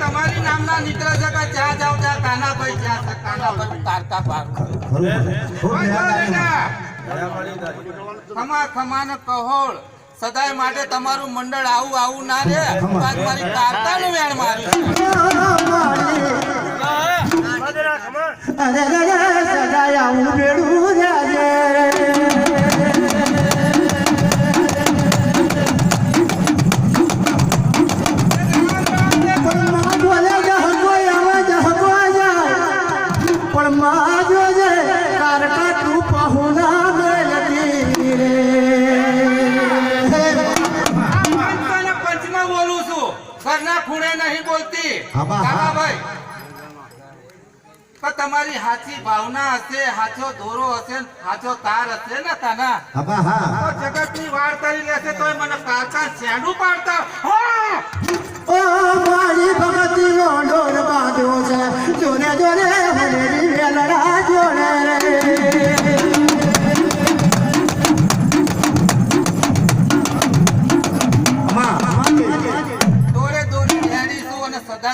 તમારી નામના નીકળે છે કે જ્યાં જાવ ત્યાં કાનાભાઈ જ્યાં છે કાનાભાઈ તારતા પાર. ખમા ખમા ને કહોળ. સદાય માટે તમારું મંડળ આવું આવું ના રે. આજ મારી કારતાનું વેણ માર્યું અરે રે રે સદાય આવું બેડું ઘરના ખૂણે નહીં બોલતી. હા. પણ તમારી હાચી ભાવના હશે હાચો દોરો હશે હાથો હાચો તાર હશે ને કાના જગતની વાર્તા લેશે તોય મને કાકા છેડું પાડતા.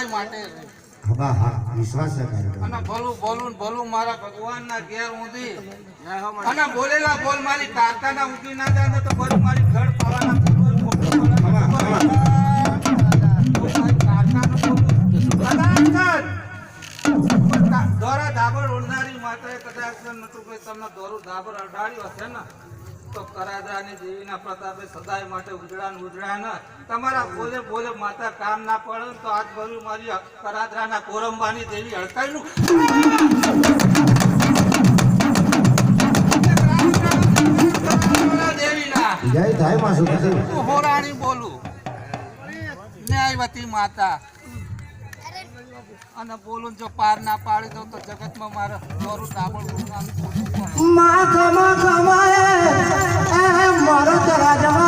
સદાય માટે વિશ્વાસ છે અને ભલું બોલું ભલું મારા ભગવાનના ઘેર ઊંધી અને બોલેલા બોલ મારી કારખાના ઊંધી ના જાય તો ભલું મારી ઘર પાવાના દોરા ધાબર ઉડનારી માતાએ કદાચ નટુભાઈ તમને દોરું ધાબર અડાડ્યું હશે ને તો કરાદાની દેવીના પ્રતાપે સદાય માટે ઉજળાન ઉજળાન તમારા બોલે બોલે માતા કામ ના પડે તો આજ ભર્યું મારી કરાદરાના કોરંબાની દેવી દેવીના. જય થાયમાં હું હોરાણી બોલું. ન્યાયવતી માતા. અને બોલું જો પાર ના પાડી દઉં તો જગતમાં મારે દોરું પડે. માં ખમા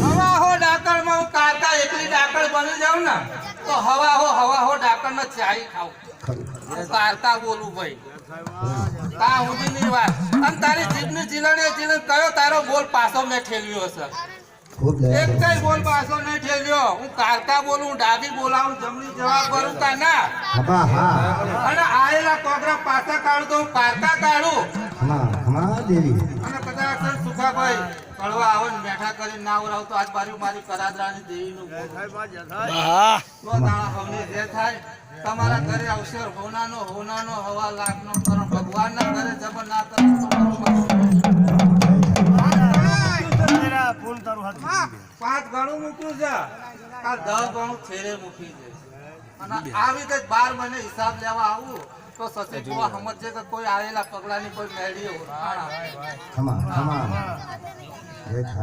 હવા હો ને હવા હો ડાકણ ચાઈ ખાઉં. હું કારકા બોલું ભાઈ. તા સુધીની વાત. અને તારી જીભની જીલણીએ જીલણ કયો તારો બોલ પાછો મેં ઠેલ્યો હશે? ખૂબ એક કઈ બોલ પાછો નહીં ઠેલ્યો હું કારતા બોલું ડાબી બોલાવું જમણી જવાબ કરું તા ના. હા હા. અને આયેલા કોગરા પાછા કાઢું તો હું કારતા કાઢું. હા હા દેવી. અને કદાચ સુખાભાઈ કળવા આવો ને બેઠા કરીને ના ઉરાવ તો આજ બાજુ મારી કરાદરાની દેવીનું દાણા હવને જે થાય તમારા ઘરે અવસર હોનાનો હોનાનો હવા લાખનો કરો ભગવાનના ઘરે જબર ના કરો તો મારું હાથ પાંચ ગણું મૂક્યું છે. આ દસ ગણું છેરે મૂકી છે. અને આવી રીતે બાર મહિને હિસાબ લેવા આવું તો સસી જોવા સમજે કે કોઈ આવેલા પગલાની કોઈ મેળીએ ઓળખાણ